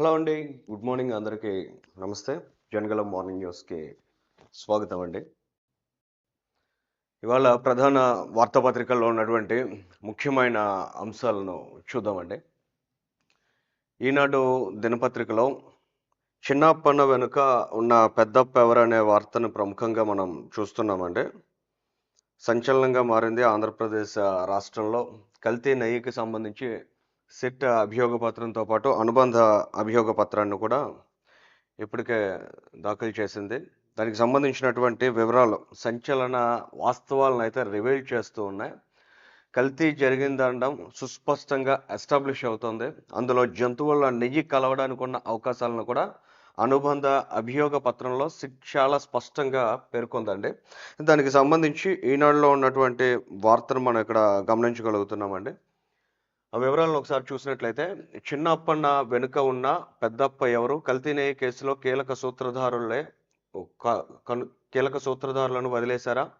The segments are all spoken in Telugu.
హలో అండి గుడ్ మార్నింగ్ అందరికీ. నమస్తే. జనగల మార్నింగ్ న్యూస్కి స్వాగతం అండి. ఇవాళ ప్రధాన వార్తాపత్రికల్లో ఉన్నటువంటి ముఖ్యమైన అంశాలను చూద్దామండి. ఈనాడు దినపత్రికలో చిన్నప్పన్న వెనుక ఉన్న పెద్దప్ప ఎవరు అనే వార్తను ప్రముఖంగా మనం చూస్తున్నామండి. సంచలనంగా మారింది ఆంధ్రప్రదేశ్ రాష్ట్రంలో కల్తీ నెయ్యికి సంబంధించి సిట్ అభియోగ పత్రంతో పాటు అనుబంధ అభియోగ పత్రాన్ని కూడా ఇప్పటికే దాఖలు చేసింది. దానికి సంబంధించినటువంటి వివరాలు సంచలన వాస్తవాలను అయితే రివీల్ చేస్తూ ఉన్నాయి. కల్తీ జరిగిందనడం సుస్పష్టంగా ఎస్టాబ్లిష్ అవుతుంది. అందులో జంతువుల నెయ్యి కలవడానికి ఉన్న అవకాశాలను కూడా అనుబంధ అభియోగ పత్రంలో సిట్ చాలా స్పష్టంగా పేర్కొందండి. దానికి సంబంధించి ఈనాడులో ఉన్నటువంటి వార్తను మనం ఇక్కడ గమనించగలుగుతున్నామండి. ఆ వివరాలను ఒకసారి చూసినట్లయితే చిన్నప్పన్న వెనుక ఉన్న పెద్దప్ప ఎవరు? కల్తీనేయ కేసులో కీలక సూత్రధారులే. కను- కీలక సూత్రధారులను వదిలేశారా?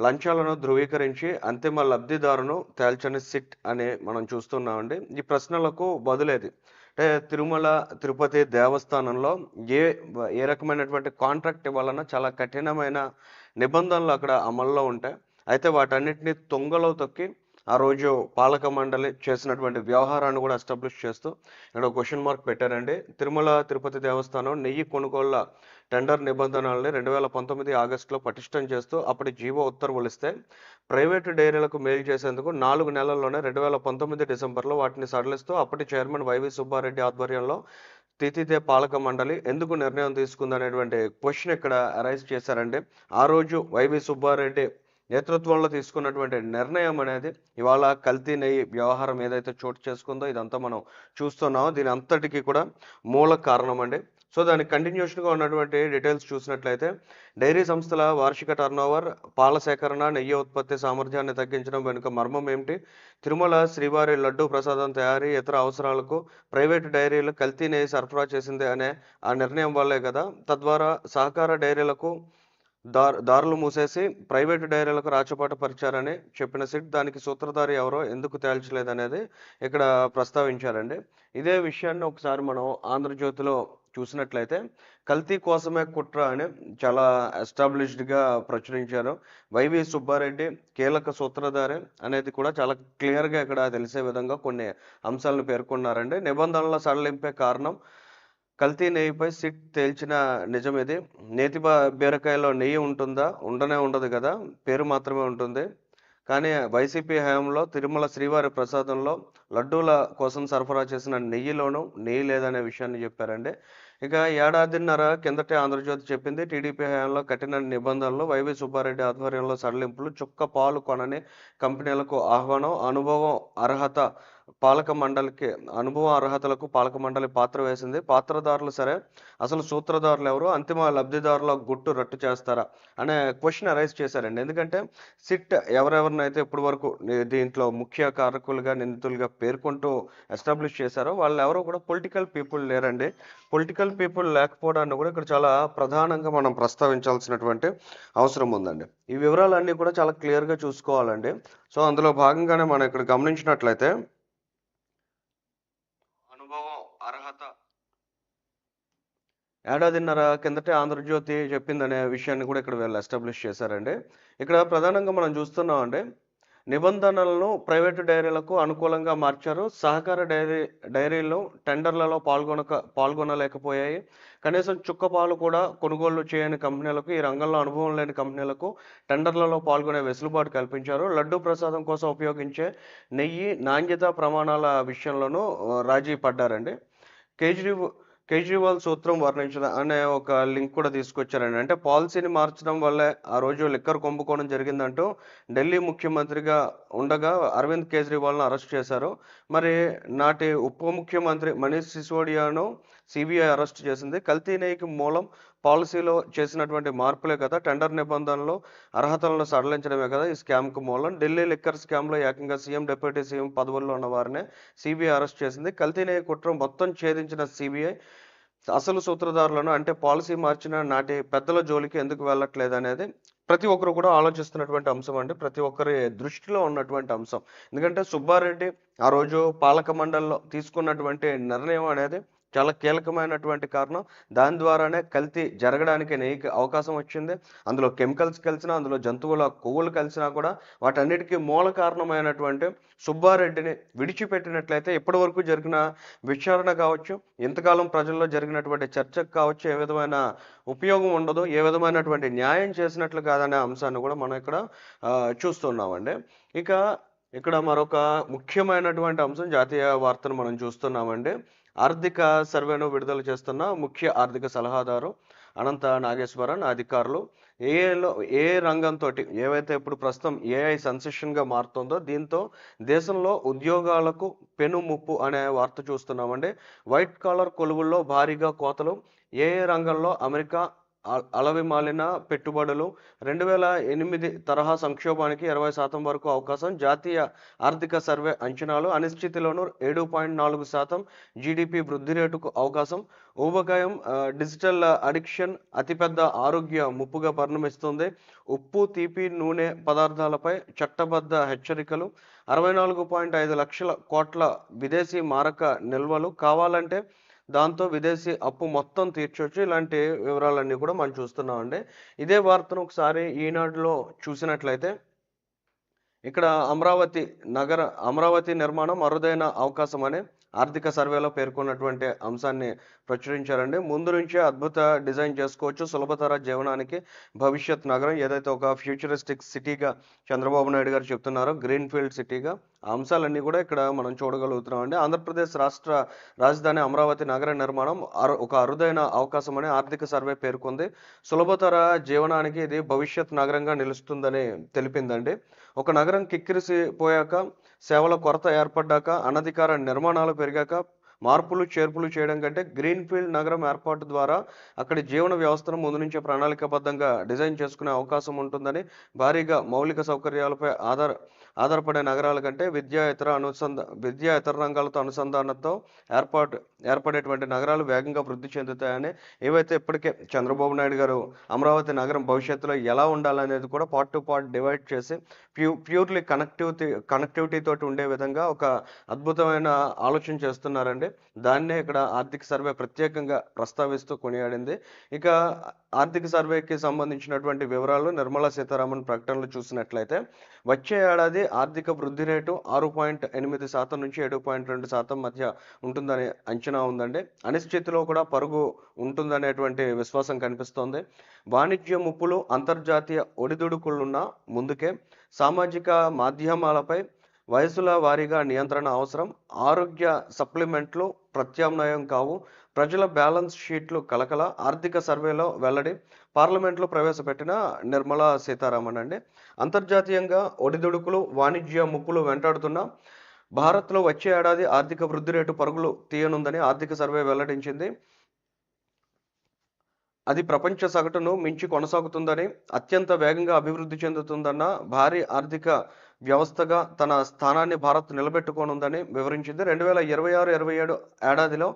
లంచాలను ధృవీకరించి అంతిమ లబ్ధిదారును తేల్చని సిట్ అని మనం చూస్తున్నామండి. ఈ ప్రశ్నలకు బదులేది. అంటే తిరుమల తిరుపతి దేవస్థానంలో ఏ ఏ రకమైనటువంటి కాంట్రాక్ట్ ఇవ్వాలన్నా చాలా కఠినమైన నిబంధనలు అక్కడ అమల్లో ఉంటాయి. అయితే వాటన్నిటిని తొంగలో తొక్కి ఆ రోజు పాలక మండలి చేసినటువంటి వ్యవహారాన్ని కూడా ఎస్టాబ్లిష్ చేస్తూ ఇక్కడ క్వశ్చన్ మార్క్ పెట్టారండి. తిరుమల తిరుపతి దేవస్థానం నెయ్యి కొనుగోళ్ళ టెండర్ నిబంధనల్ని రెండు వేల పంతొమ్మిది ఆగస్టులో పటిష్టం చేస్తూ అప్పటి జీవో ఉత్తర్వులు ఇస్తే ప్రైవేటు డైరీలకు మెయిల్ చేసేందుకు నాలుగు నెలల్లోనే రెండు వేల పంతొమ్మిది డిసెంబర్లో వాటిని సడలిస్తూ అప్పటి చైర్మన్ వైవి సుబ్బారెడ్డి ఆధ్వర్యంలో తితిదే పాలక మండలి ఎందుకు నిర్ణయం తీసుకుందనేటువంటి క్వశ్చన్ ఇక్కడ అరైజ్ చేశారండి. ఆ రోజు వైవి సుబ్బారెడ్డి నేతృత్వంలో తీసుకున్నటువంటి నిర్ణయం అనేది ఇవాళ కల్తీ నెయ్యి వ్యవహారం ఏదైతే చోటు చేసుకుందో ఇదంతా మనం చూస్తున్నామో. దీని అంతటికీ కూడా మూల కారణం అండి. సో దాని కంటిన్యూషన్గా ఉన్నటువంటి డీటెయిల్స్ చూసినట్లయితే డైరీ సంస్థల వార్షిక టర్నోవర్ పాల సేకరణ నెయ్యి ఉత్పత్తి సామర్థ్యాన్ని తగ్గించడం వెనుక మర్మం ఏమిటి? తిరుమల శ్రీవారి లడ్డు ప్రసాదం తయారీ ఇతర అవసరాలకు ప్రైవేటు డైరీలు కల్తీ నెయ్యి సరఫరా చేసింది అనే ఆ నిర్ణయం వల్లే కదా. తద్వారా సహకార డైరీలకు దార్ దారులు మూసేసి ప్రైవేటు డైరీలకు రాచపాట పరిచారని చెప్పిన సిట్ దానికి సూత్రధారి ఎవరో ఎందుకు తేల్చలేదనేది ఇక్కడ ప్రస్తావించారండి. ఇదే విషయాన్ని ఒకసారి మనం ఆంధ్రజ్యోతిలో చూసినట్లయితే కల్తీ కోసమే కుట్ర అని చాలా ఎస్టాబ్లిష్డ్గా ప్రచురించారు. వైవి సుబ్బారెడ్డి కీలక సూత్రధారి అనేది కూడా చాలా క్లియర్గా ఇక్కడ తెలిసే విధంగా కొన్ని అంశాలను పేర్కొన్నారండి. నిబంధనల సడలింపే కారణం కల్తీ నెయ్యిపై సిట్ తేల్చిన నిజం ఇది నేతి బీరకాయలో నెయ్యి ఉంటుందా? ఉండనే ఉండదు కదా? పేరు మాత్రమే ఉంటుంది. కానీ వైసీపీ హయాంలో తిరుమల శ్రీవారి ప్రసాదంలో లడ్డూల కోసం సరఫరా చేసిన నెయ్యిలోనూ నెయ్యి లేదనే విషయాన్ని చెప్పారండి. ఇక ఏడాదిన్నర కిందటే ఆంధ్రజ్యోతి చెప్పింది టీడీపీ హయాంలో కఠిన నిబంధనలు వైవి సుబ్బారెడ్డి ఆధ్వర్యంలో సడలింపులు చుక్క పాలు కొనని కంపెనీలకు ఆహ్వానం అనుభవం అర్హత పాలక మండలికి అనుభవ అర్హతలకు పాలక మండలి పాత్ర వేసింది. పాత్రదారులు సరే అసలు సూత్రధారులు ఎవరు? అంతిమ లబ్ధిదారుల గుట్టు రట్టు చేస్తారా? అనే క్వశ్చన్ అరైజ్ చేశారండి. ఎందుకంటే సిట్ ఎవరెవరినైతే ఇప్పటి వరకు దీంట్లో ముఖ్య కారకులుగా నిందితులుగా పేర్కొంటూ ఎస్టాబ్లిష్ చేశారో వాళ్ళు ఎవరో కూడా పొలిటికల్ పీపుల్ లేరండి. పొలిటికల్ పీపుల్ లేకపోవడాన్ని కూడా ఇక్కడ చాలా ప్రధానంగా మనం ప్రస్తావించాల్సినటువంటి అవసరం ఉందండి. ఈ వివరాలన్నీ కూడా చాలా క్లియర్గా చూసుకోవాలండి. సో అందులో భాగంగానే మనం ఇక్కడ గమనించినట్లయితే అనుభవం అర్హత ఏడాదిన్నర కిందటే ఆంధ్రజ్యోతి చెప్పిందనే విషయాన్ని కూడా ఇక్కడ వీళ్ళు ఎస్టాబ్లిష్ చేశారండి. ఇక్కడ ప్రధానంగా మనం చూస్తున్నాం అండి నిబంధనలను ప్రైవేటు డైరీలకు అనుకూలంగా మార్చారు. సహకార డైరీ డైరీలు టెండర్లలో పాల్గొనక పాల్గొనలేకపోయాయి. కనీసం చుక్క పాలు కూడా కొనుగోలు చేయని కంపెనీలకు ఈ రంగంలో అనుభవం లేని కంపెనీలకు టెండర్లలో పాల్గొనే వెసులుబాటు కల్పించారు. లడ్డు ప్రసాదం కోసం ఉపయోగించే నెయ్యి నాణ్యత ప్రమాణాల విషయంలోనూ రాజీ పడ్డారండి. కేజ్రీవాల్ కేజ్రీవాల్ సూత్రం వర్ణించిన అనే ఒక లింక్ కూడా తీసుకొచ్చారండి. అంటే పాలసీని మార్చడం వల్లే ఆ రోజు లిక్కర్ కుంభకోణం జరిగిందంటూ ఢిల్లీ ముఖ్యమంత్రిగా ఉండగా అరవింద్ కేజ్రీవాల్ను అరెస్ట్ చేశారు. మరి నాటి ఉప ముఖ్యమంత్రి మనీష్ సిసోడియాను సిబిఐ అరెస్ట్ చేసింది. కల్తీ మూలం పాలసీలో చేసినటువంటి మార్పులే కదా. టెండర్ నిబంధనలు అర్హతలను సడలించడమే కదా ఈ స్కామ్కు మూలం. ఢిల్లీ లిక్కర్ స్కామ్లో ఏకంగా సీఎం డిప్యూటీ సీఎం పదవుల్లో ఉన్న వారినే సిబిఐ అరెస్ట్ చేసింది. కల్తీ నెయ్యి కుట్ర మొత్తం ఛేదించిన సిబిఐ అసలు సూత్రధారులను అంటే పాలసీ మార్చిన నాటి పెద్దల జోలికి ఎందుకు వెళ్ళట్లేదు అనేది ప్రతి ఒక్కరు కూడా ఆలోచిస్తున్నటువంటి అంశం అండి. ప్రతి ఒక్కరి దృష్టిలో ఉన్నటువంటి అంశం. ఎందుకంటే సుబ్బారెడ్డి ఆ రోజు పాలక మండలిలో తీసుకున్నటువంటి నిర్ణయం అనేది చాలా కీలకమైనటువంటి కారణం. దాని ద్వారానే కల్తీ జరగడానికి నెయ్యికి అవకాశం వచ్చింది. అందులో కెమికల్స్ కలిసినా అందులో జంతువుల కొవ్వులు కలిసినా కూడా వాటన్నిటికీ మూల కారణమైనటువంటి సుబ్బారెడ్డిని విడిచిపెట్టినట్లయితే ఇప్పటి వరకు జరిగిన విచారణ కావచ్చు ఇంతకాలం ప్రజల్లో జరిగినటువంటి చర్చకు కావచ్చు ఏ విధమైన ఉపయోగం ఉండదు ఏ విధమైనటువంటి న్యాయం చేసినట్లు కాదనే అంశాన్ని కూడా మనం ఇక్కడ చూస్తున్నామండి. ఇక ఇక్కడ మరొక ముఖ్యమైనటువంటి అంశం జాతీయ వార్తను మనం చూస్తున్నామండి. ఆర్థిక సర్వేను విడుదల చేస్తున్న ముఖ్య ఆర్థిక సలహాదారు అనంత నాగేశ్వరన్ అధికారులు ఏఏలో ఏ రంగంతో ఏవైతే ఇప్పుడు ప్రస్తుతం ఏఐ సెన్సేషన్గా మారుతుందో దీంతో దేశంలో ఉద్యోగాలకు పెను ముప్పు అనే వార్త చూస్తున్నామండి. వైట్ కాలర్ కొలువుల్లో భారీగా కోతలు. ఏ రంగంలో అమెరికా అలవి మాలిన పెట్టుబడులు రెండు వేల ఎనిమిది తరహా సంక్షోభానికి ఇరవై శాతం వరకు అవకాశం. జాతీయ ఆర్థిక సర్వే అంచనాలు అనిశ్చితిలోనూ ఏడు పాయింట్ నాలుగు శాతం జీడిపి వృద్ధి రేటుకు అవకాశం. ఊబకాయం డిజిటల్ అడిక్షన్ అతిపెద్ద ఆరోగ్య ముప్పుగా పరిణమిస్తుంది. ఉప్పు తీపి నూనె పదార్థాలపై చట్టబద్ధ హెచ్చరికలు. అరవై నాలుగు పాయింట్ ఐదు లక్షల కోట్ల విదేశీ మారక నిల్వలు కావాలంటే దాంతో విదేశీ అప్పు మొత్తం తీర్చొచ్చు. ఇలాంటి వివరాలన్నీ కూడా మనం చూస్తున్నామండి. ఇదే వార్తను ఒకసారి ఈనాడులో చూసినట్లయితే ఇక్కడ అమరావతి నగర అమరావతి నిర్మాణం అరుదైన అవకాశం అని ఆర్థిక సర్వేలో పేర్కొన్నటువంటి అంశాన్ని ప్రచురించారండి. ముందు నుంచే అద్భుత డిజైన్ చేసుకోవచ్చు. సులభతర జీవనానికి భవిష్యత్ నగరం ఏదైతే ఒక ఫ్యూచరిస్టిక్ సిటీగా చంద్రబాబు నాయుడు గారు చెప్తున్నారో గ్రీన్ ఫీల్డ్ సిటీగా అంశాలన్నీ కూడా ఇక్కడ మనం చూడగలుగుతున్నాం అండి. ఆంధ్రప్రదేశ్ రాష్ట్ర రాజధాని అమరావతి నగర నిర్మాణం అరు ఒక అరుదైన అవకాశం అని ఆర్థిక సర్వే పేర్కొంది. సులభతర జీవనానికి ఇది భవిష్యత్ నగరంగా నిలుస్తుందని తెలిపిందండి. ఒక నగరం కిక్కిరిసిపోయాక సేవల కొరత ఏర్పడ్డాక అనధికార నిర్మాణాలు పెరిగాక మార్పులు చేర్పులు చేయడం కంటే గ్రీన్ ఫీల్డ్ నగరం ఏర్పాటు ద్వారా అక్కడి జీవన వ్యవస్థను ముందు నుంచే ప్రణాళికాబద్ధంగా డిజైన్ చేసుకునే అవకాశం ఉంటుందని భారీగా మౌలిక సౌకర్యాలపై ఆధార ఆధారపడే నగరాల కంటే విద్యా ఇతర అనుసంధ విద్యా ఇతర రంగాలతో అనుసంధానంతో ఏర్పాటు ఏర్పడేటువంటి నగరాలు వేగంగా వృద్ధి చెందుతాయని ఏవైతే ఇప్పటికే చంద్రబాబు నాయుడు గారు అమరావతి నగరం భవిష్యత్తులో ఎలా ఉండాలనేది కూడా పార్ట్ టు పార్ట్ డివైడ్ చేసి ప్యూ ప్యూర్లీ కనెక్టివిటీ కనెక్టివిటీ తోటి ఉండే విధంగా ఒక అద్భుతమైన ఆలోచన చేస్తున్నారండి. దాన్నే ఇక్కడ ఆర్థిక సర్వే ప్రత్యేకంగా ప్రస్తావిస్తూ కొనియాడింది. ఇక ఆర్థిక సర్వేకి సంబంధించినటువంటి వివరాలు నిర్మలా సీతారామన్ ప్రకటనలు చూసినట్లయితే వచ్చే ఏడాది ఆర్థిక వృద్ధి రేటు ఆరు పాయింట్ ఎనిమిది శాతం నుంచి ఏడు పాయింట్ రెండు శాతం మధ్య ఉంటుందనే అంచనా ఉందండి. అనిశ్చితిలో కూడా పరుగు ఉంటుందనేటువంటి విశ్వాసం కనిపిస్తోంది. వాణిజ్య ముప్పులు అంతర్జాతీయ ఒడిదుడుకులున్న ముందుకే సామాజిక మాధ్యమాలపై వయసుల వారీగా నియంత్రణ అవసరం. ఆరోగ్య సప్లిమెంట్లు ప్రత్యామ్నాయం కావు. ప్రజల బ్యాలెన్స్ షీట్లు కలకల. ఆర్థిక సర్వేలో వెల్లడి. పార్లమెంట్లో ప్రవేశపెట్టిన నిర్మలా సీతారామన్ అండి. అంతర్జాతీయంగా ఒడిదుడుకులు వాణిజ్య ముప్పులు వెంటాడుతున్న భారత్లో వచ్చే ఏడాది ఆర్థిక వృద్ధి రేటు పరుగులు తీయనుందని ఆర్థిక సర్వే వెల్లడించింది. అది ప్రపంచ సగటును మించి కొనసాగుతుందని అత్యంత వేగంగా అభివృద్ధి చెందుతుందన్న భారీ ఆర్థిక వ్యవస్థగా తన స్థానాన్ని భారత్ నిలబెట్టుకోనుందని వివరించింది. రెండు వేల ఇరవై ఆరు ఇరవై ఏడు ఏడాదిలో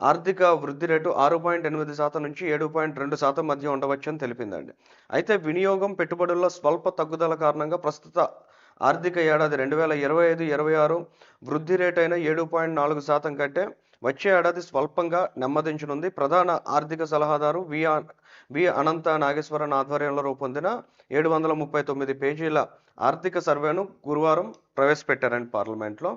ఆర్థిక వృద్ధి రేటు ఆరు పాయింట్ ఎనిమిది శాతం నుంచి ఏడు పాయింట్ రెండు శాతం మధ్య ఉండవచ్చని తెలిపిందండి. అయితే వినియోగం పెట్టుబడుల్లో స్వల్ప తగ్గుదల కారణంగా ప్రస్తుత ఆర్థిక ఏడాది రెండు వేల ఇరవై ఐదు ఇరవై ఆరు వృద్ధి రేటు అయిన ఏడు పాయింట్ నాలుగు శాతం కంటే వచ్చే ఏడాది స్వల్పంగా నెమ్మదించనుంది. ప్రధాన ఆర్థిక సలహాదారు వి వి అనంత నాగేశ్వరన్ ఆధ్వర్యంలో రూపొందిన ఏడు వందల ముప్పై తొమ్మిది పేజీల ఆర్థిక సర్వేను గురువారం ప్రవేశపెట్టారండి పార్లమెంట్లో.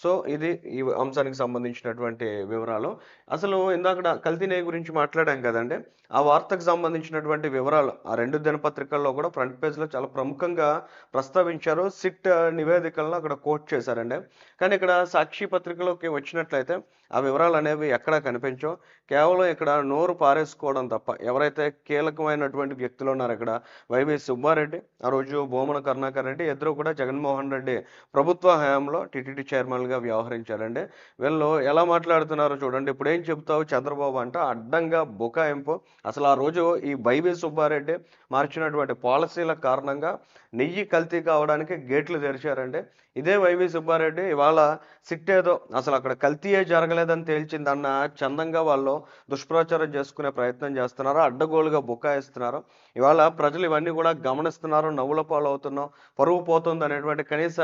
సో ఇది ఈ అంశానికి సంబంధించినటువంటి వివరాలు. అసలు ఇందాక కల్తీనే గురించి మాట్లాడాం కదండి. ఆ వార్తకు సంబంధించినటువంటి వివరాలు ఆ రెండు దినపత్రికల్లో కూడా ఫ్రంట్ పేజ్లో చాలా ప్రముఖంగా ప్రస్తావించారు. సిట్ నివేదికలను అక్కడ కోట్ చేశారండి. కానీ ఇక్కడ సాక్షి పత్రికలోకి వచ్చినట్లయితే ఆ వివరాలు అనేవి ఎక్కడా కనిపించవు. కేవలం ఇక్కడ నోరు పారేసుకోవడం తప్ప ఎవరైతే కీలకమైనటువంటి వ్యక్తులు ఉన్నారో ఇక్కడ వైవి సుబ్బారెడ్డి ఆ రోజు భూమన కరుణాకర్ రెడ్డి ఇద్దరు కూడా జగన్మోహన్ రెడ్డి ప్రభుత్వ హయాంలో టీటీడీ చైర్మన్ చైర్మన్గా వ్యవహరించారండి వీళ్ళు ఎలా మాట్లాడుతున్నారో చూడండి. ఇప్పుడు ఏం చెప్తావు? చంద్రబాబు అంటే అడ్డంగా బుకాయింపు. అసలు ఆ రోజు ఈ వైవి సుబ్బారెడ్డి మార్చినటువంటి పాలసీల కారణంగా నెయ్యి కల్తీ కావడానికి గేట్లు తెరిచారండి ఇదే వైవి సుబ్బారెడ్డి ఇవాళ సిట్టేదో అసలు అక్కడ కల్తీయే జరగలేదని తేల్చిందన్న చందంగా వాళ్ళు దుష్ప్రచారం చేసుకునే ప్రయత్నం చేస్తున్నారు అడ్డగోలుగా బుకాయిస్తున్నారు. ఇవాళ ప్రజలు ఇవన్నీ కూడా గమనిస్తున్నారు నవ్వుల పాలవుతున్నాం పరువు పోతుంది అనేటువంటి కనీస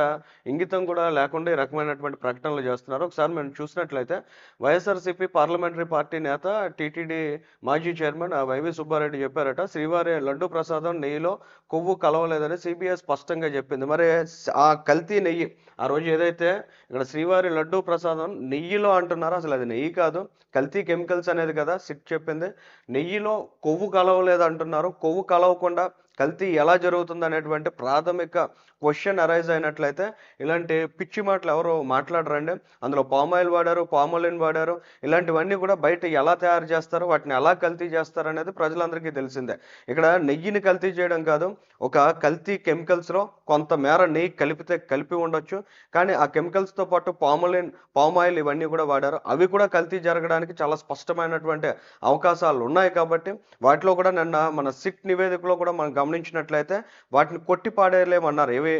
ఇంగితం కూడా లేకుండా ఈ రకమైనటువంటి ప్రకటనలు చేస్తున్నారు. ఒకసారి మనం చూసినట్లయితే Y S R C P parliamentary party నేత టీటీడీ మాజీ చైర్మన్ వైవి సుబ్బారెడ్డి చెప్పారట శ్రీవారి లడ్డు ప్రసాదం నెయ్యిలో కొవ్వు కలవలేదని సిబిఐ స్పష్టంగా చెప్పింది. మరి ఆ కల్తీ నెయ్యి ఆ రోజు ఏదైతే ఇక్కడ శ్రీవారి లడ్డూ ప్రసాదం నెయ్యిలో అంటున్నారో అసలు అది నెయ్యి కాదు కల్తీ కెమికల్స్ అనేది కదా సిట్ చెప్పింది. నెయ్యిలో కొవ్వు కలవలేదు అంటున్నారు. కొవ్వు కలవకుండా కల్తీ ఎలా జరుగుతుంది అనేటువంటి ప్రాథమిక క్వశ్చన్ అరైజ్ అయినట్లయితే ఇలాంటి పిచ్చి మాటలు ఎవరు మాట్లాడరండి. అందులో పామాయిల్ వాడారు పామోలిన్ వాడారు ఇలాంటివన్నీ కూడా బయట ఎలా తయారు చేస్తారు వాటిని ఎలా కల్తీ చేస్తారు అనేది ప్రజలందరికీ తెలిసిందే. ఇక్కడ నెయ్యిని కల్తీ చేయడం కాదు ఒక కల్తీ కెమికల్స్లో కొంత మేర నెయ్యి కలిపితే కలిపి ఉండొచ్చు. కానీ ఆ కెమికల్స్తో పాటు పామోలిన్ పామాయిల్ ఇవన్నీ కూడా వాడారు. అవి కూడా కల్తీ జరగడానికి చాలా స్పష్టమైనటువంటి అవకాశాలు ఉన్నాయి కాబట్టి వాటిలో కూడా నిన్న మన సిట్ నివేదికలో కూడా మనం గమనించినట్లయితే వాటిని కొట్టి పాడేయలేమన్నారు ఏవి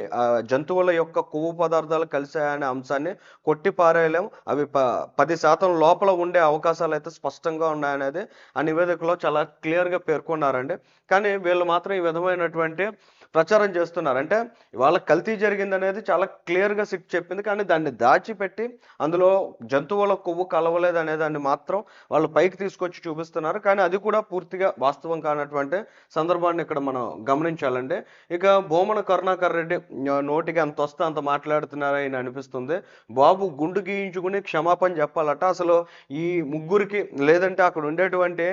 జంతువుల యొక్క కొవ్వు పదార్థాలు కలిసాయనే అంశాన్ని కొట్టి పారేయలేం. అవి ప పది శాతం లోపల ఉండే అవకాశాలు అయితే స్పష్టంగా ఉన్నాయనేది ఆ నివేదికలో చాలా క్లియర్గా పేర్కొన్నారండి. కానీ వీళ్ళు మాత్రం ఈ విధమైనటువంటి ప్రచారం చేస్తున్నారు. అంటే ఇవాళ కల్తీ జరిగింది అనేది చాలా క్లియర్గా సిట్ చెప్పింది. కానీ దాన్ని దాచిపెట్టి అందులో జంతువుల కొవ్వు కలవలేదు అనే దాన్ని మాత్రం వాళ్ళు పైకి తీసుకొచ్చి చూపిస్తున్నారు. కానీ అది కూడా పూర్తిగా వాస్తవం కానటువంటి సందర్భాన్ని ఇక్కడ మనం గమనించాలండి. ఇక భూమన కరుణాకర్ రెడ్డి నోటికి అంత వస్తే అంత మాట్లాడుతున్నారని అనిపిస్తుంది. బాబు గుండు గీయించుకుని క్షమాపణ చెప్పాలట. అసలు ఈ ముగ్గురికి లేదంటే అక్కడ ఉండేటువంటి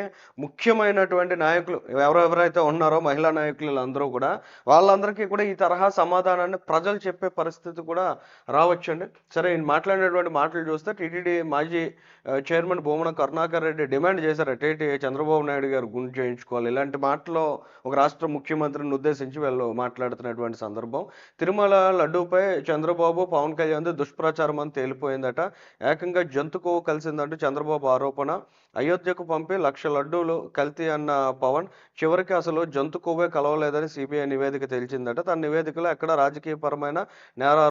ముఖ్యమైనటువంటి నాయకులు ఎవరెవరైతే ఉన్నారో మహిళా నాయకులు అందరూ కూడా వాళ్ళందరికీ కూడా ఈ తరహా సమాధానాన్ని ప్రజలు చెప్పే పరిస్థితి కూడా రావచ్చండి. సరే ఈయన మాట్లాడినటువంటి మాటలు చూస్తే టీటీడీ మాజీ చైర్మన్ భూమన కరుణాకర్ రెడ్డి డిమాండ్ చేశారు. టీటీ చంద్రబాబు నాయుడు గారు గుండు చేయించుకోవాలి. ఇలాంటి మాటలో ఒక రాష్ట్ర ముఖ్యమంత్రిని ఉద్దేశించి వీళ్ళు మాట్లాడుతున్నటువంటి సందర్భం. తిరుమల లడ్డూపై చంద్రబాబు పవన్ కళ్యాణ్ దుష్ప్రచారం అని తేలిపోయిందట. ఏకంగా జంతుకు కలిసిందంటూ చంద్రబాబు ఆరోపణ. అయోధ్యకు పంపి లక్ష లడ్డూలు కల్తీ అన్న పవన్ చివరికి అసలు జంతు కొవ్వే కలవలేదని సిబిఐ నివేదిక తేల్చిందట తన నివేదికలో ఎక్కడ రాజకీయపరమైన నేర